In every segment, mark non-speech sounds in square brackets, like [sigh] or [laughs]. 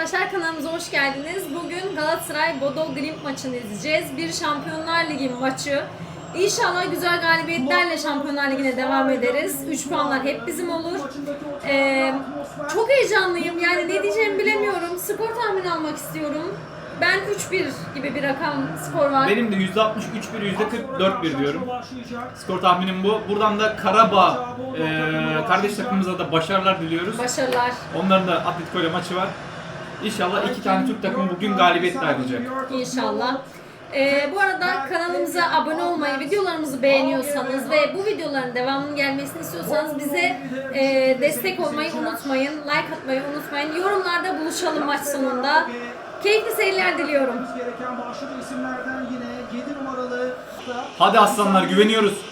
arkadaşlar kanalımıza hoş geldiniz. Bugün Galatasaray Bodo Glimt maçını izleyeceğiz. Bir Şampiyonlar Ligi maçı. İnşallah güzel galibiyetlerle Şampiyonlar Ligi'ne devam ederiz. 3 puanlar hep bizim olur. Ee, çok heyecanlıyım. Yani ne diyeceğimi bilemiyorum. Skor tahmini almak istiyorum. Ben 3-1 gibi bir rakam skor var. Benim de %63 1, %44 diyorum. Skor tahminim bu. Buradan da Karabağ e, kardeş takımımıza da başarılar diliyoruz. Başarılar. Onların da Atletico ile maçı var. İnşallah iki tane Türk takımı bugün galibiyetle ayrılacak. İnşallah. Ee, bu arada kanalımıza abone olmayı, videolarımızı beğeniyorsanız ve bu videoların devamının gelmesini istiyorsanız bize e, destek olmayı unutmayın. Like atmayı unutmayın. Yorumlarda buluşalım maç sonunda. Keyifli seyirler diliyorum. gereken başlıca isimlerden yine 7 numaralı Hadi aslanlar güveniyoruz.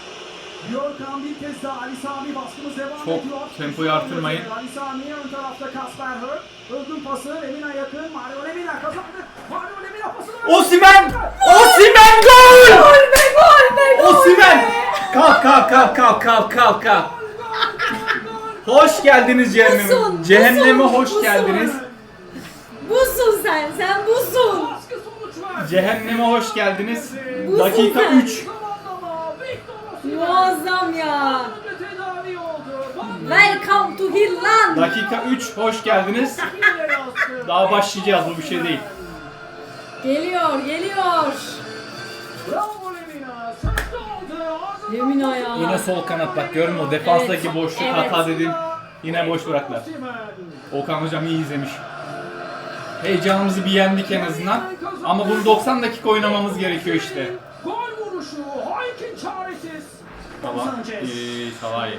Björkan bir kez daha Ali Sami baskımız devam Çok ediyor. tempoyu artırmayın. Ali Sami ön tarafta Kasper Hör. Özgün pası Lemina yakın. Mario Lemina kazandı. Mario Lemina pasını verdi. Osimen! Osimen gol! Gol be gol be gol Osimen! Kalk kalk kalk kalk kalk kalk kalk. Hoş geldiniz cehenneme. Busun, Cehenneme busun, hoş busun. geldiniz. Busun sen, sen busun. Baskı sonuç verdi. Cehenneme hoş geldiniz. Busun Dakika sen. 3. Muazzam ya. Welcome to Hillan. Dakika 3 hoş geldiniz. Daha başlayacağız bu bir şey değil. Geliyor, geliyor. Bravo Lemina. Sırtı oldu. Ardından Lemina ya. Yine sol kanat bak gördün mü? O defanstaki Evet, boşluk evet. hata dedim. Yine boş bıraktılar. Okan hocam iyi izlemiş. Heyecanımızı bir yendik en azından. Ama bunu 90 dakika oynamamız gerekiyor işte. Gol vuruşu. Çaresiz. Tamam. Sanchez. İyi, Salah'ı.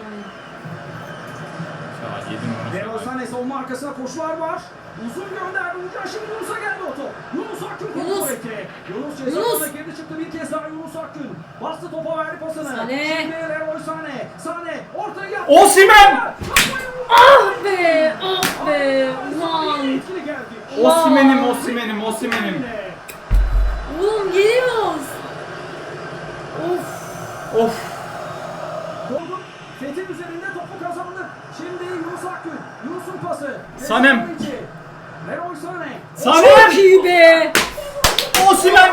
Salah 7 Leroy numara. Sané savunma arkasına koşular var. Uzun gönderdi. Ucan şimdi Yunus'a geldi o top. Yunus Akgün kontrol Yunus. etti. Yunus ceza Yunus. alanına girdi çıktı bir kez daha Yunus Akgün. Bastı topa verdi pasını. Sané. Şimdi Leroy Sané. Sané ortaya yaptı. Osimhen! Ah be, ah be. Ulan. Osimen'im, Osimen'im, Osimen'im. Oğlum geliyoruz. Of. Of. Fethin üzerinde topu kazandı. Şimdi Yunus Akgün. Yunus'un pası. Sanem. Leroy Sané. Çok Sanem! iyi be. Osimen!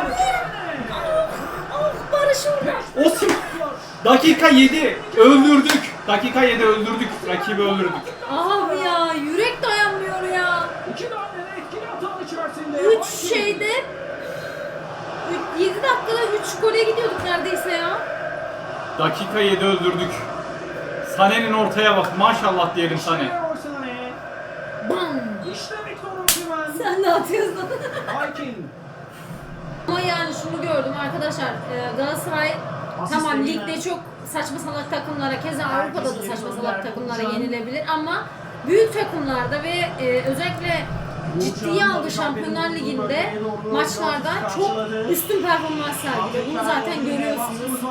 Ah Barış orada. Osimen! Dakika 7. Öldürdük. Dakika 7 öldürdük. Rakibi öldürdük. Abi ya yürek dayanmıyor ya. İki tane de etkili hata içerisinde. Üç şeyde 7 dakikada 3 gole gidiyorduk neredeyse ya. Dakika 7 öldürdük. Sane'nin ortaya bak. Maşallah diyelim Sane. Bam. İşte. Sen ne atıyorsun? Haykin. Ama yani şunu gördüm arkadaşlar. e, Galatasaray tamam ligde çok saçma salak takımlara, keza Avrupa'da da saçma salak takımlara yenilebilir ama büyük takımlarda ve e, özellikle ciddiye aldığı Şampiyonlar Ligi'nde maçlarda çok üstün performans sergiliyor. Bunu zaten görüyorsunuz.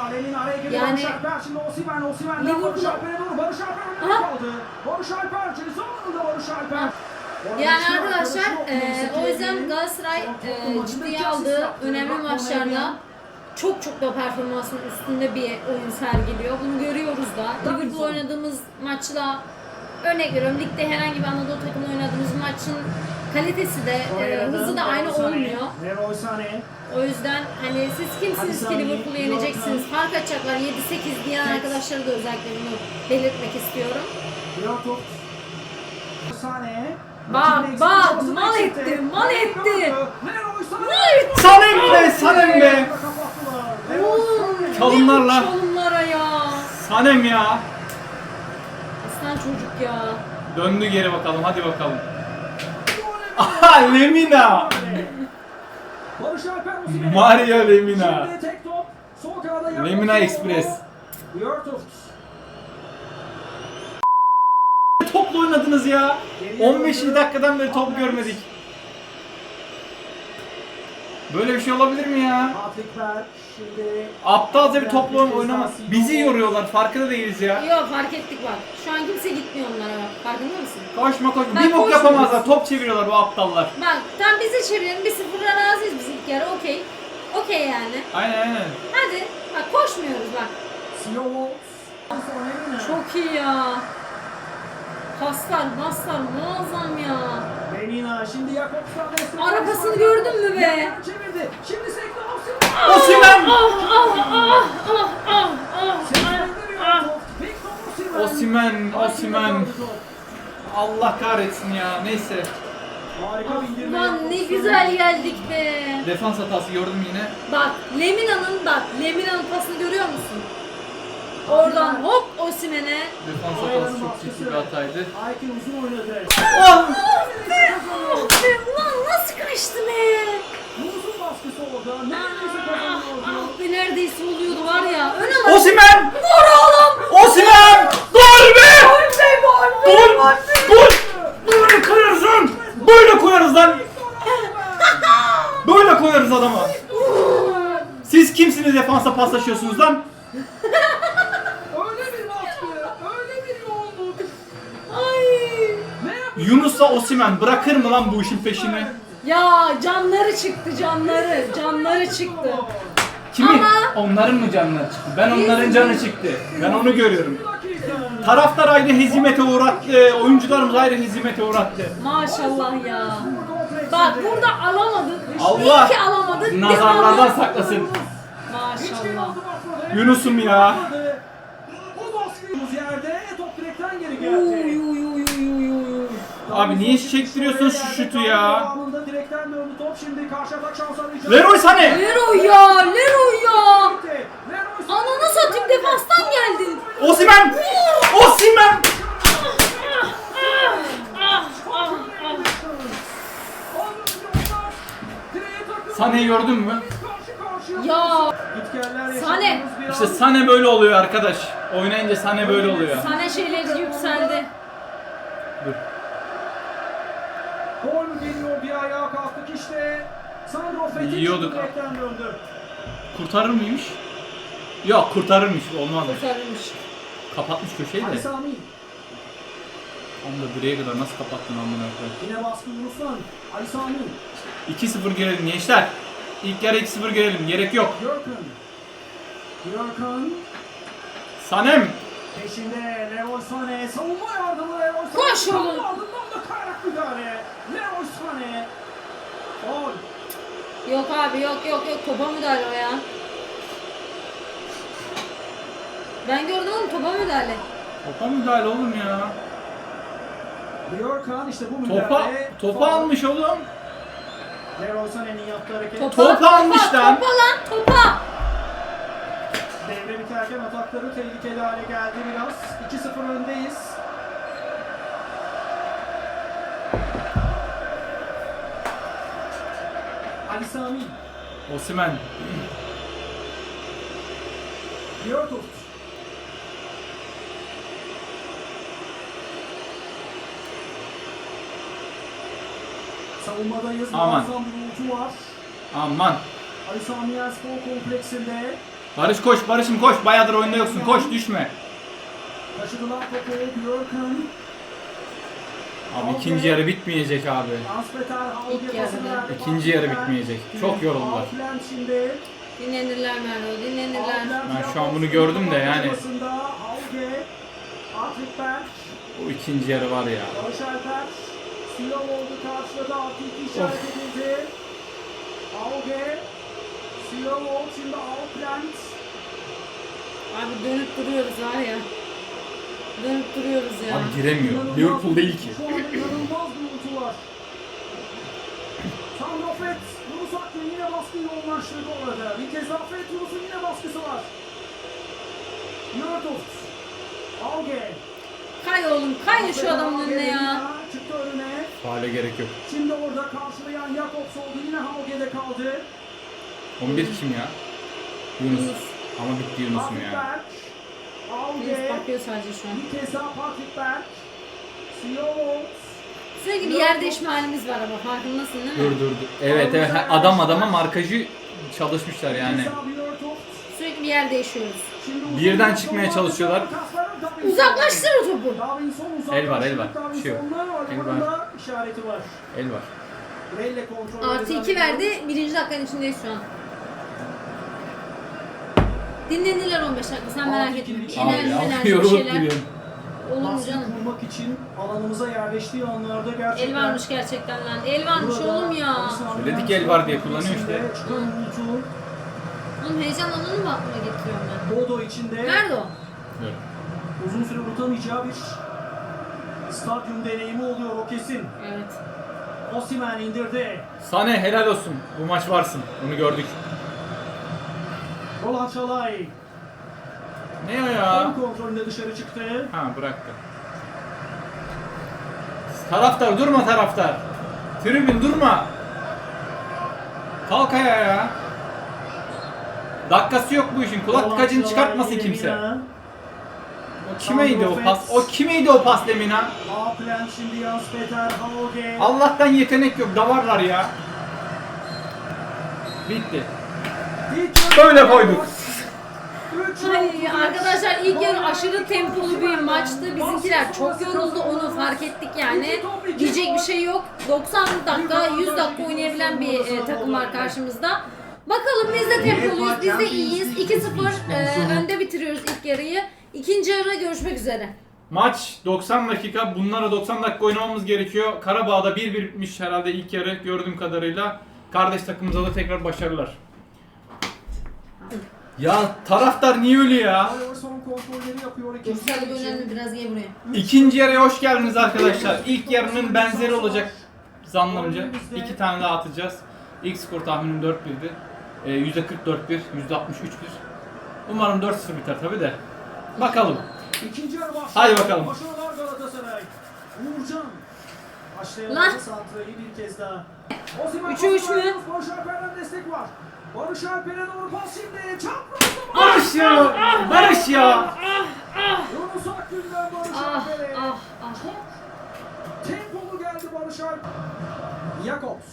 Yani Liverpool Aha. Alper. Yani arkadaşlar e, o yüzden Galatasaray e, ciddiye aldığı önemli maçlarda çok çok da performansın üstünde bir oyun sergiliyor. Bunu görüyoruz da. Liverpool oynadığımız maçla örnek veriyorum ligde herhangi bir Anadolu takımı oynadığımız maçın kalitesi de e, hızı da aynı olmuyor. O yüzden hani siz kimsiniz ki Liverpool'u yeneceksiniz? Fark atacaklar 7-8 diyen arkadaşlara da özellikle bunu belirtmek istiyorum. Bak, bak, mal etti, mal etti. Leroy Sané. Sanem be, Sanem be. Çalımlarla. Çalımlara ya. Sanem ya. Aslan çocuk ya. Döndü geri bakalım hadi bakalım. Aha Lemina. Barış Alper Osimhen. Mario Lemina. Şimdi tek top. Sol kanada yakın. Lemina Express. Yurtov. Topla oynadınız ya. 15 dakikadan beri top görmedik. Böyle bir şey olabilir mi ya? Aptalca bir topla oynamaz. Bizi yoruyorlar farkında değiliz ya. Yok fark ettik bak. Şu an kimse gitmiyor onlara bak. Farkında mısın? Koşma koşma. Ben Bir bok yapamazlar. Top çeviriyorlar bu aptallar. Bak tam bizi çevirelim. Bir sıfırla razıyız biz ilk yarı. Okey. Okey yani. Aynen aynen. Hadi. Bak koşmuyoruz bak. Çok iyi ya. Paslar, maslar muazzam ya. Lemina şimdi Jakobs'tan destek. Arabasını gördün mü be? Çevirdi. Şimdi sekti Osimhen. Osimhen! Ah ah ah ah ah ah ah. Victor Osimhen. Osimhen. Allah kahretsin ya. Neyse. Harika bir indirme. Lan ne güzel geldik be. Defans hatası gördüm yine. Bak Lemina'nın bak Lemina'nın pasını görüyor musun? Oradan hop Osimhen'e. Defans hatası çok ciddi bir hataydı. Aykin uzun oynadı. Oh! Ah be, ah be, ulan nasıl kaçtı be? Muzun baskısı orada. Neredeyse Ah, kazanıyordu. ah be neredeyse oluyordu var ya. Ön alan. Osimhen! Vur oğlum. Osimhen! Gol be! Gol be gol be. Gol! Gol! Böyle koyarız lan! Böyle koyarız lan! [laughs] Böyle koyarız adama. Siz kimsiniz defansa paslaşıyorsunuz lan? Yunus'la Osimhen bırakır mı lan bu işin peşini? Ya canları çıktı canları. Canları çıktı. Kimi? Ama- Onların mı canları çıktı? Ben onların canı çıktı. Ben onu görüyorum. Taraftar ayrı hezimete uğrattı, oyuncularımız ayrı hezimete uğrattı. Maşallah ya. Bak burada alamadık. Allah İyi ki alamadık. nazarlardan Devamlı. saklasın. Maşallah. Yunus'um ya. Yerde top direkten geri geldi. Abi niye çektiriyorsun şu şutu ya? Direkten döndü top şimdi karşı atak şans arayacak. Leroy Sané! Leroy ya, Leroy ya. Ananı satayım defanstan geldin. Osimhen! Osimhen! Sané'yi gördün mü? Ya Sané. İşte Sané böyle oluyor arkadaş. Oynayınca Sané böyle oluyor. Sana şeyleri yükseldi. Dur. Gol mü geliyor bir ayağa kalktık işte. Sandro Fetic Yiyorduk. direkten döndü. Kurtarır mıymış? Yok kurtarırmış. Olmaz. Kurtarılmış. Kapatmış köşeyi Ali de. Sami. Onu da direğe kadar nasıl kapattın amına koyayım. Yine baskı Yunus'tan. Ali Sami. 2-0 girelim gençler. İlk yarı 2-0 girelim. Gerek yok. Görkün. Görkün. Sanem. Peşinde Leroy Sané. Savunma yardımı Leroy Sané. Koş oğlum. Müdahale. Leroy Sané. Gol. Yok abi yok yok yok topa müdahale o ya. Ben gördüm oğlum topa müdahale. Topa müdahale oğlum ya. Görkün işte bu Topa, müdahale. topa Faul. almış oğlum. Leroy Sané'nin yaptığı hareket. Topa, Topa almış lan. Topa lan topa. Devre biterken atakları tehlikeli hale geldi biraz. 2-0 öndeyiz. Ali Sami, Osimhen. Björtuft. Savunmadayız. Aman. Muazzam bir var. Aman. Ali Sami Yen Spor Kompleksinde Barış koş Barış'ım koş. Bayağıdır oyunda yoksun. Koş düşme. taşıdılar topu Björkün. Abi ikinci yarı bitmeyecek abi. İlk. İkinci yarı bitmeyecek. Çok yoruldular. Dinlenirler Merve dinlenirler. Ben şu an bunu gördüm de yani. O ikinci yarı var ya. Outland. Abi dönüp duruyoruz var ya. Dönüp duruyoruz ya. Abi giremiyor. Liverpool değil ki. Sandro Fett, Yunus Akgün yine baskıyı yoğunlaştırdı orada. Bir kez daha Fett, Yunus'un yine baskısı var. Yurtoft, Auge. Kay oğlum kay şu adamın önüne ya. Çıktı önüne. Faale gerek yok. Şimdi orada karşılayan Jakobs oldu. Yine Hauge'de kaldı. 11 kim ya? Yunus. Yunus. Ama bitti Yunus'um Patrick ya. Berg. Auge. bakıyor sadece şu an. Bir kez daha Patrick Berg. Siyovolt. Sürekli bir yer değişme halimiz var ama farkındasın değil mi? Dur dur dur. Evet evet. Adam adama markajı çalışmışlar yani. Sürekli bir yer değişiyoruz. Birden çıkmaya çalışıyorlar. Uzaklaştır o topu. El var, el var. Bir şey yok. El var. Arkalarında işareti var. El var. Artı 2 verdi. Birinci dakikanın içindeyiz şu an. Dinlenirler 15 dakika sen merak etme. Abi Enerji ya enerji bir yorulup şeyler. Olur mu baskı canım? kurmak için alanımıza yerleştiği anlarda gerçekten El varmış gerçekten lan. El varmış Burada oğlum ya. Söyledik el var diye kullanıyor işte. içinde Çıkan uğultu, Oğlum heyecan anını mı aklıma getiriyorum ben? Bodo içinde Nerede o? uzun süre unutamayacağı bir stadyum deneyimi oluyor o kesin. Evet. Osimhen indirdi. Sane helal olsun. Bu maç varsın. Bunu gördük. Çalay. Ne o ya? Ön kontrolünde dışarı çıktı. Ha bıraktı. Taraftar durma taraftar. Tribün durma. Kalk ayağa ya. Dakikası yok bu işin. Kulak tıkacını çıkartmasın kimse. O kimeydi o pas? O kimeydi o pas Lemina? Aplen şimdi Jans Peter Hauge. Allah'tan yetenek yok. Davarlar ya. Bitti. Böyle koyduk. Ay arkadaşlar ilk yarı aşırı tempolu bir maçtı. Bizimkiler çok yoruldu onu fark ettik yani. Diyecek bir şey yok. 90 dakika 100 dakika oynayabilen bir e, takım var karşımızda. Bakalım biz de tempoluyuz. Biz de iyiyiz. 2-0 e, önde bitiriyoruz ilk yarıyı. İkinci yarıda görüşmek üzere. Maç 90 dakika. Bunlara 90 dakika oynamamız gerekiyor. Karabağ'da 1-1 bitmiş herhalde ilk yarı gördüğüm kadarıyla. Kardeş takımımıza da tekrar başarılar. Ya taraftar niye öyle ya? Son kontrolleri yapıyor ikinci yarı için. önemli biraz gel buraya. İkinci yarıya hoş geldiniz arkadaşlar. İlk yarının benzeri olacak zannımca. İki tane daha atacağız. İlk skor tahminim 4-1'di. Ee, %44-1, %63-1. Umarım 4-0 biter tabi de. Bakalım. İkinci yarı başlıyor. Hadi bakalım. Başarılar Galatasaray. Uğurcan. Başlayalım Lan. santrayı bir kez daha. Osimhen Üçe üç mü? Alper'den destek var. Barış Alper'e doğru pas şimdi. Çaprazda Barış ya! Barış ya! Yunus Akgün'den Barış Ah Alper'e. ah ah. Çok tempolu geldi Barış Alper. Jakobs.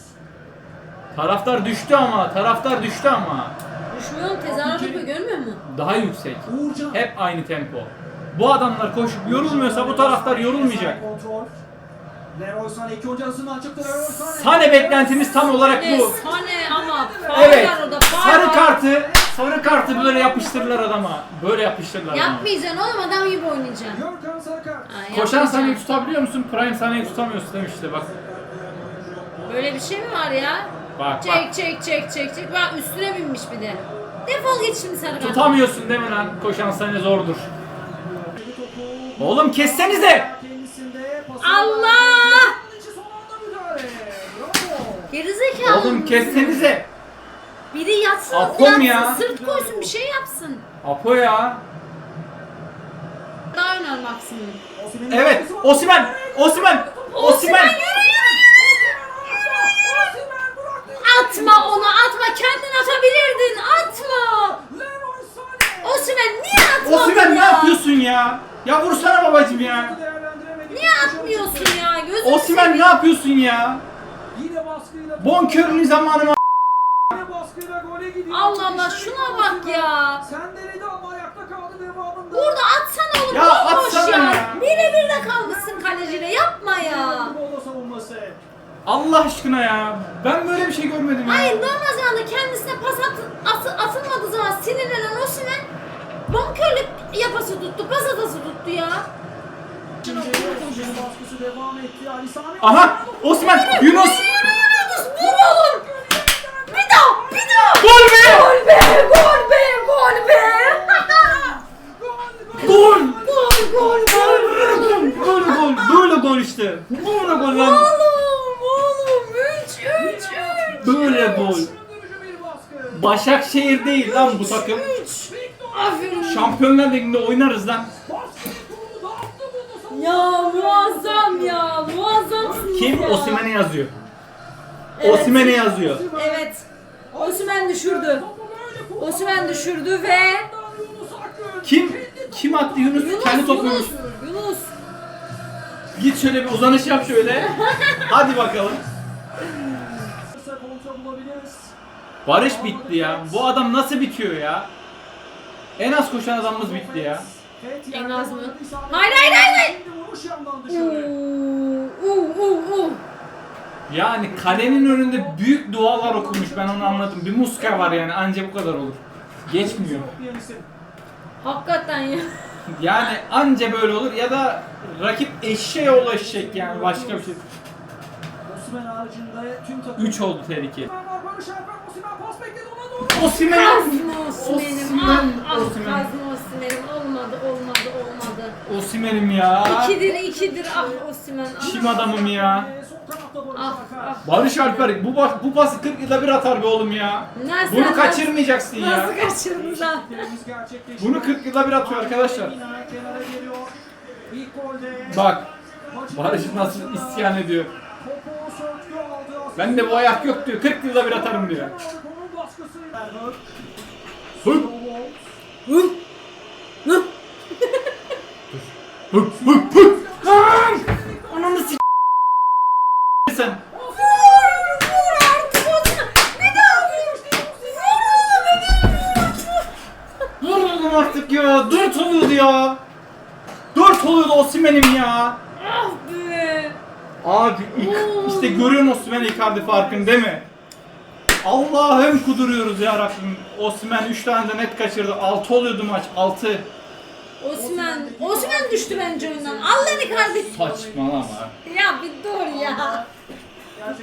Taraftar düştü ama, taraftar düştü ama. Düşmüyor mu? Tezahürat yapıyor görmüyor musun? Daha yüksek. Uğurcan. Hep aynı tempo. Bu adamlar koşup yorulmuyorsa bu taraftar yorulmayacak. Kontrol. Leroy Sané iki oyuncu arasından çıktı Leroy Sané. Sane beklentimiz tam olarak bu. sahne ama Evet. faul var orada faul Sarı var. kartı, sarı kartı böyle yapıştırırlar adama. Böyle yapıştırırlar adama. Yapmayacaksın oğlum adam gibi oynayacaksın. Görkem Sarıkart. Ha, Koşan yapmayacaksın. sahneyi tutabiliyor musun? Prime sahneyi tutamıyorsun demişti bak. Böyle bir şey mi var ya? Bak bak. Çek çek çek çek çek. Bak üstüne binmiş bir de. Defol git şimdi sarı kart. Tutamıyorsun mi lan? Koşan sahne zordur. Oğlum kessenize! Kendisinde pası Allah! var. Gerizekalı. Oğlum kessenize! Biri yatsın, Akom yatsın ya. sırt koysun bir şey yapsın. Apo ya. Daha oynar maksimum. Evet. Osimen! Osimen! Osimen! Atma onu atma kendin atabilirdin atma. Osman niye atmadın Osimen ne ya? yapıyorsun ya? Ya vursana babacım ya. Niye atmıyorsun ya? Gözünü Osimen ne yapıyorsun ya? Yine baskıyla. Bonkörünü zamanı mı? Yine baskıyla gole gidiyor. Allah Allah İşte şuna bak Osimhen. ya. Sendeledi ama ayakta kaldı devamında. Burada atsana oğlum Ya bomboş atsana ya. ya. Birebir de kalmışsın kaleciyle yapma ya. Bola savunması. Allah aşkına ya. Ben böyle bir şey görmedim ya. Hayır normal zamanda kendisine pas at, at- atılmadığı zaman sinirlenen Osimhen bonkörlük yapası tuttu, pas atası tuttu ya. Aha! Osman! Yunus! Yunus oğlum. Bir daha, bir be! Gol be, gol be, gol be. Gol! gol, gol, gol. Gol! Böyle gol işte. Böyle. Başakşehir değil lan bu takım. Şampiyonlar Ligi'nde oynarız lan. Ya muazzam ya, muazzamsınız Kim? ya. Osimhen'e yazıyor. Evet. Osimhen'e yazıyor. Evet. Osimhen düşürdü. Osimhen düşürdü ve. Kim? Kim attı Yunus? Yunus, Kendi topu Yunus, Yunus. Git şöyle bir uzanış yap şöyle. Hadi bakalım. Barış bitti ya. Bu adam nasıl bitiyor ya? En az koşan adamımız bitti ya. Evet, En az mı? Hayır, hayır, hayır, hayır. Dışarı. uuu, uuu. Yani kalenin önünde büyük dualar okumuş ben onu anladım. Bir muska var yani anca bu kadar olur. Geçmiyor. Hakikaten ya. Yani anca böyle olur ya da rakip eşeğe ulaşacak yani başka bir şey. Osimhen haricinde tüm takım. 3 oldu tehlike. Ah Osman, ah Osman. Olmadı olmadı olmadı. Osimhen'im ya. İkidir ikidir ah Osman. Ah. Kim adamım ya? Ah, Alper. ah. Barış Alper bu, bas- bu pası 40 yılda bir atar be oğlum ya. Nasıl, Bunu nasıl- kaçırmayacaksın ya. Nasıl kaçırdın lan? Bunu 40 yılda bir atıyor arkadaşlar. Bak Barış nasıl isyan ediyor. Ben de bu ayak yok diyor. 40 yılda bir atarım diyor. Onun baskısı. Erhard. Hı. Snowball. Hı hı hı. Lan! Ananı s*** sen. Vur oğlum artık ya. 4 oluyordu ya. 4 oluyordu Osimhen'im ya. Ah be. Abi ilk- işte görüyorsun Osimhen Icardi farkını değil mi? Allah'ım kuduruyoruz ya Rabbim. Osimhen 3 tane de net kaçırdı. 6 oluyordu maç. 6. Osman. Osman düştü bence oyundan. Al lan kardeşim. Saçmalama. Ya bir dur ya.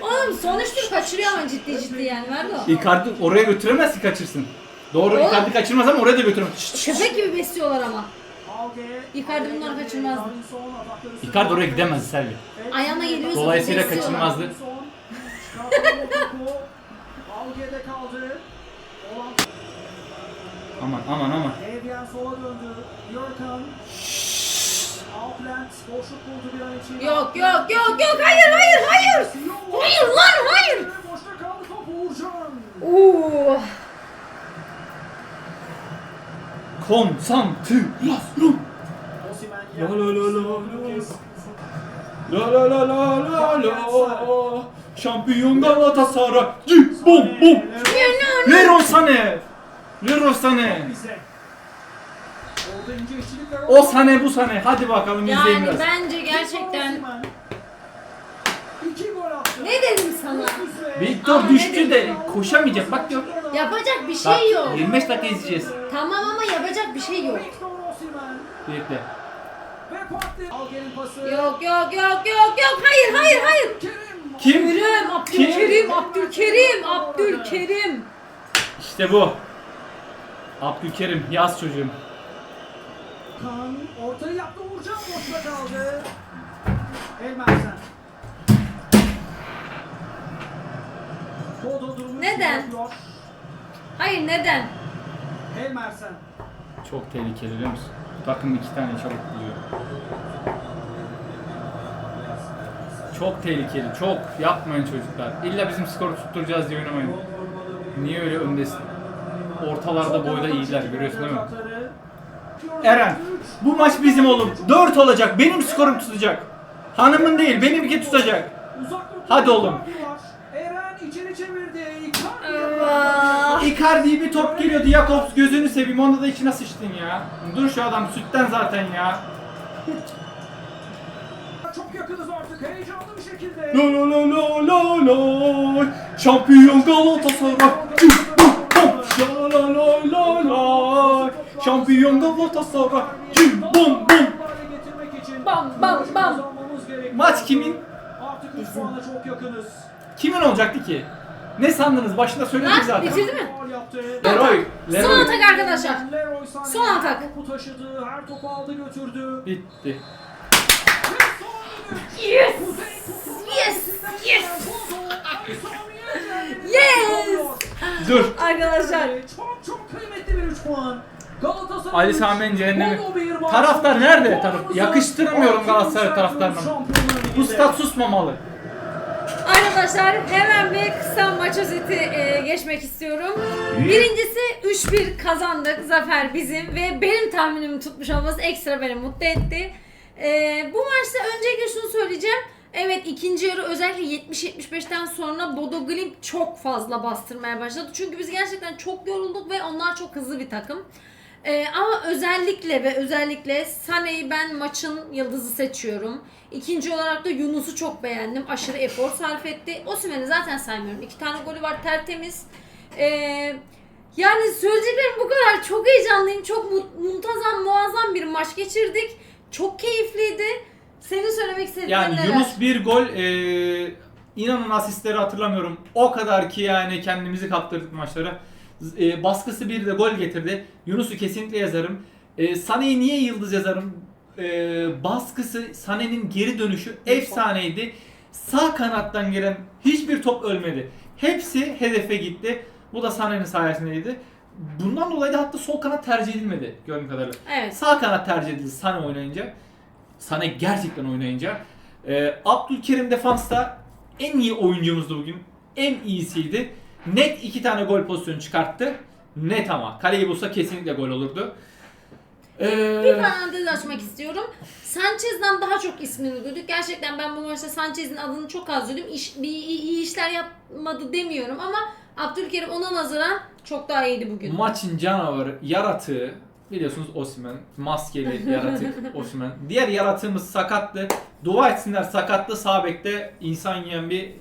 Oğlum sonuçtur kaçırıyor ama ciddi ciddi yani var da. Icardi oraya götüremez ki kaçırsın. Doğru Oğlum. Icardi kaçırmaz ama oraya da götüremez. Şşt. Köpek gibi besliyorlar ama. Icardi bunları kaçırmazdı. Icardi oraya gidemez Selvi. Ayağına geliyorsa Dolayısıyla besliyorlar. kaçırmazdı. Alge'de kaldı. Olan Aman aman aman. Evyen sola döndü. Jörkan. Outland boşluk buldu bir an için. Yok yok yok yok hayır hayır hayır. Hayır lan hayır. Boşta kaldı top Uğurcan. Oo. Konsantrasyon. La la la la La la la la la la. Şampiyon Galatasaray. Cim bom bom. Leroy Sané. Leroy Sané. Orada ince işçilik var. O Sané bu Sané. Hadi bakalım izleyin Yani biraz. bence gerçekten. İki gol attı. ne dedim sana? Victor Ama düştü de koşamayacak. Bak diyor. Yapacak bir Bak şey yok. 25 dakika izleyeceğiz. Tamam ama yapacak bir şey yok. Victor Osimhen. Bekle. Ve Partey. Alge'nin pası. Yok yok yok yok yok hayır hayır hayır. Kerim. Kim? Kerim, Abdülkerim, Abdülkerim, Abdülkerim. İşte bu. Abdülkerim yaz çocuğum. Kan ortayı yaptı Uğurcan boşta kaldı. Elmersen. Bodo durumu Neden? yapıyor. Hayır neden? Elmersen. Çok tehlikeli biliyor musun? Bu takım iki tane çabuk buluyor. Çok tehlikeli, çok. Yapmayın çocuklar. İlla bizim skoru tutturacağız diye oynamayın. Niye öyle öndesin? Ortalarda boyda iyiler görüyorsun değil mi? Eren, bu maç bizim oğlum. 4 olacak, benim skorum tutacak. Hanımın değil, benimki tutacak. Hadi oğlum. Eren içeri çevirdi. Icardi'ye bir top geliyordu Jakobs gözünü seveyim onda da içine sıçtın ya. Dur şu adam sütten zaten ya. Çok yakınız artık heyecanlı bir şekilde. La la la la la la Şampiyon Galatasaray. La la la la la Şampiyon Galatasaray Cüm, bum bum Hale getirmek için Bam, bam, bam. Maç kimin? Artık 3 puana çok yakınız. Kimin olacaktı ki? Ne sandınız? Başında söyledik Lan, zaten. bitirdi mi? Yaptı. Leroy, Son Leroy. atak arkadaşlar. Leroy Son atak. Topu taşıdı, her topu aldı götürdü. Bitti. Yes. Yes. Yes. [laughs] Yes. Dur. [laughs] Arkadaşlar Çok çok kıymetli bir 3 puan. Galatasaray Ali Sami'nin cehennemi. Taraftar nerede? Taraf- Yakıştıramıyorum Galatasaray taraftarına. Bu stat susmamalı. Arkadaşlar hemen bir kısa maç özeti e, geçmek istiyorum. Birincisi 3-1 kazandık. Zafer bizim ve benim tahminimi tutmuş olması ekstra beni mutlu etti. E, bu maçta öncelikle şunu söyleyeceğim. Evet ikinci yarı özellikle 70-75'ten sonra Bodo Glimt çok fazla bastırmaya başladı. Çünkü biz gerçekten çok yorulduk ve onlar çok hızlı bir takım. Ee, ama özellikle ve özellikle Sane'yi ben maçın yıldızı seçiyorum. İkinci olarak da Yunus'u çok beğendim. Aşırı efor sarf etti. Osimhen'i zaten saymıyorum. İki tane golü var tertemiz. Ee, Yani söyleyeceklerim bu kadar. Çok heyecanlıyım. Çok mu- muntazam, muazzam bir maç geçirdik. Çok keyifliydi. Senin söylemek istediğin Yani neler? Yunus bir gol e, inanın asistleri hatırlamıyorum. O kadar ki yani kendimizi kaptırdık maçlara. E, baskısı bir de gol getirdi. Yunus'u kesinlikle yazarım. E, Sané'yi niye yıldız yazarım? E, baskısı, Sané'nin geri dönüşü efsaneydi. Sağ kanattan gelen hiçbir top ölmedi. Hepsi hedefe gitti. Bu da Sané'nin sayesindeydi. Bundan dolayı da hatta sol kanat tercih edilmedi gördüğüm kadarıyla. Evet. Sağ kanat tercih edildi Sané oynayınca. Sané gerçekten oynayınca. Ee, Abdülkerim defansta en iyi oyuncumuzdu bugün. En iyisiydi. Net iki tane gol pozisyonu çıkarttı. Net ama. Kaleyi bulsa kesinlikle gol olurdu. Ee, Bir parantez açmak istiyorum. Sanchez'den daha çok ismini duyduk. Gerçekten ben bu maçta Sanchez'in adını çok az duydum. İş, bir, iyi, iyi işler yapmadı demiyorum ama Abdülkerim ona nazaran çok daha iyiydi bugün. maçın canavarı, yaratığı biliyorsunuz Osimhen. Maskeli [laughs] yaratık Osimhen. Diğer yaratığımız sakattı. Dua etsinler sakatlı sağ bekte insan yiyen bir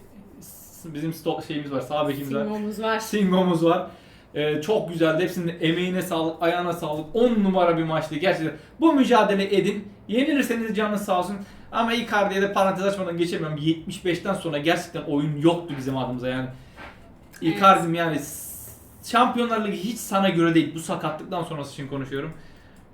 bizim sto- şeyimiz var. Sağ bekimiz var. Simomuz var. Singomuz var. Ee, çok güzeldi. Hepsinin emeğine sağlık, ayağına sağlık. 10 numara bir maçtı gerçekten. Bu mücadele edin. Yenilirseniz canınız sağ olsun. Ama Icardi'ye de parantez açmadan geçemiyorum. 75'ten sonra gerçekten oyun yoktu bizim adımıza yani. Icardi'm yani Şampiyonlar Ligi hiç sana göre değil. Bu sakatlıktan sonrası için konuşuyorum.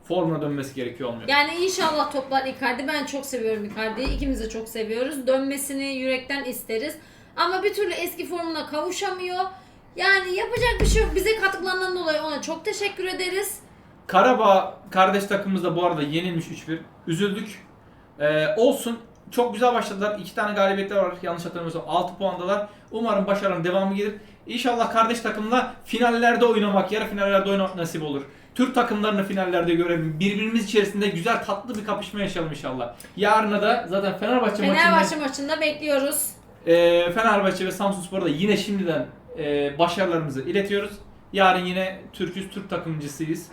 Formuna dönmesi gerekiyor olmuyor. Yani inşallah toplar Icardi. Ben çok seviyorum Icardi'yi. İkimiz de çok seviyoruz. Dönmesini yürekten isteriz. Ama bir türlü eski formuna kavuşamıyor. Yani yapacak bir şey yok. Bize katkılarından dolayı ona çok teşekkür ederiz. Karabağ kardeş takımımız da bu arada yenilmiş 3-1. Üzüldük. Ee, olsun. Çok güzel başladılar. İki tane galibiyetler var. Yanlış hatırlamıyorsam 6 puandalar. Umarım başarının devamı gelir. İnşallah kardeş takımla finallerde oynamak, yarı finallerde oynamak nasip olur. Türk takımlarını finallerde görelim. Birbirimiz içerisinde güzel tatlı bir kapışma yaşayalım inşallah. Yarına da zaten Fenerbahçe, Fenerbahçe maçında maçında bekliyoruz. e, Fenerbahçe ve Samsunspor'da yine şimdiden e, başarılarımızı iletiyoruz. Yarın yine Türküz, Türk takımcısıyız.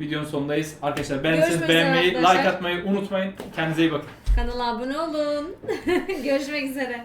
Videonun sonundayız. Arkadaşlar beğendiyseniz Görüşmek üzere beğenmeyi, arkadaşlar. like atmayı unutmayın. Kendinize iyi bakın. Kanala abone olun. [laughs] Görüşmek üzere.